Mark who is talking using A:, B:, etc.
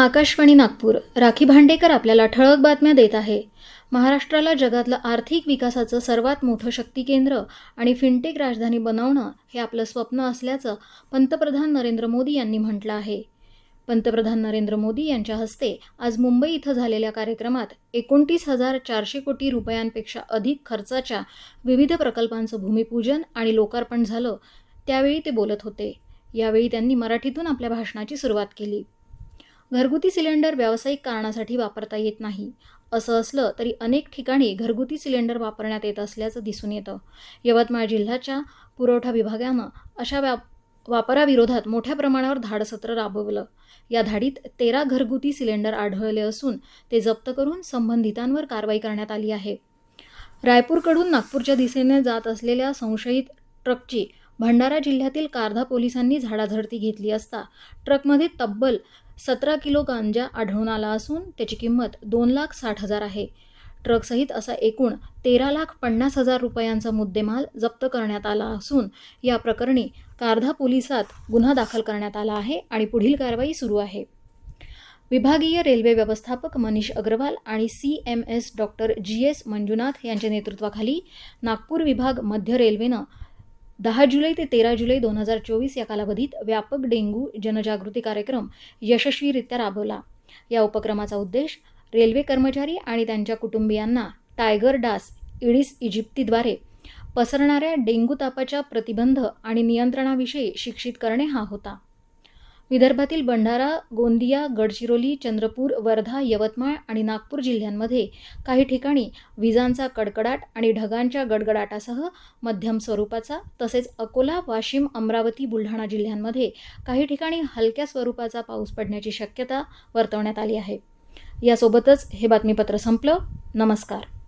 A: आकाशवाणी नागपूर. राखी भांडेकर आपल्याला ठळक बातम्या देत आहे. महाराष्ट्राला जगातलं आर्थिक विकासाचं सर्वात मोठं शक्ती केंद्र आणि फिनटेक राजधानी बनवणं हे आपलं स्वप्न असल्याचं पंतप्रधान नरेंद्र मोदी यांनी म्हटलं आहे. पंतप्रधान नरेंद्र मोदी यांच्या हस्ते आज मुंबई इथं झालेल्या कार्यक्रमात एकोणतीस हजार चारशे कोटी रुपयांपेक्षा अधिक खर्चाच्या विविध प्रकल्पांचं भूमिपूजन आणि लोकार्पण झालं. त्यावेळी ते बोलत होते. यावेळी त्यांनी मराठीतून आपल्या भाषणाची सुरुवात केली. घरगुती सिलेंडर व्यावसायिक कारणासाठी वापरता येत नाही. असं असलं तरी अनेक ठिकाणी घरगुती सिलेंडर वापरण्यात येत असल्याचं दिसून येतं. यवतमाळ जिल्ह्याच्या पुरवठा विभागानं अशा व्या वापराविरोधात मोठ्या प्रमाणावर धाडसत्र राबवलं. या धाडीत तेरा घरगुती सिलेंडर आढळले असून ते जप्त करून संबंधितांवर कारवाई करण्यात आली आहे. रायपूरकडून नागपूरच्या दिशेने जात असलेल्या संशयित ट्रकची भंडारा जिल्ह्यातील कारधा पोलिसांनी झाडाझडती घेतली असता ट्रकमध्ये तब्बल सतरा किलो गांजा आढळून आला असून त्याची किंमत दोन लाख साठ हजार आहे. ट्रकसहित असा एकूण तेरा लाख पन्नास हजार रुपयांचा मुद्देमाल जप्त करण्यात आला असून या प्रकरणी कारधा पोलिसात गुन्हा दाखल करण्यात आला आहे आणि पुढील कारवाई सुरू आहे. विभागीय रेल्वे व्यवस्थापक मनीष अग्रवाल आणि C M S doctor G S Manjunath यांच्या नेतृत्वाखाली नागपूर विभाग मध्य रेल्वेनं दहा जुलै ते तेरा जुलै दोन हजार चोवीस या कालावधीत व्यापक डेंग्यू जनजागृती कार्यक्रम यशस्वीरित्या राबवला. या उपक्रमाचा उद्देश रेल्वे कर्मचारी आणि त्यांच्या कुटुंबियांना टायगर डास इडिस इजिप्तीद्वारे पसरणाऱ्या डेंग्यू तापाच्या प्रतिबंध आणि नियंत्रणाविषयी शिक्षित करणे हा होता. विदर्भातील भंडारा गोंदिया गडचिरोली चंद्रपूर वर्धा यवतमाळ आणि नागपूर जिल्ह्यांमध्ये काही ठिकाणी विजांचा कडकडाट आणि ढगांच्या गडगडाटासह मध्यम स्वरूपाचा तसेच अकोला वाशिम अमरावती बुलढाणा जिल्ह्यांमध्ये काही ठिकाणी हलक्या स्वरूपाचा पाऊस पडण्याची शक्यता वर्तवण्यात आली आहे. यासोबतच हे बातमीपत्र संपलं. नमस्कार.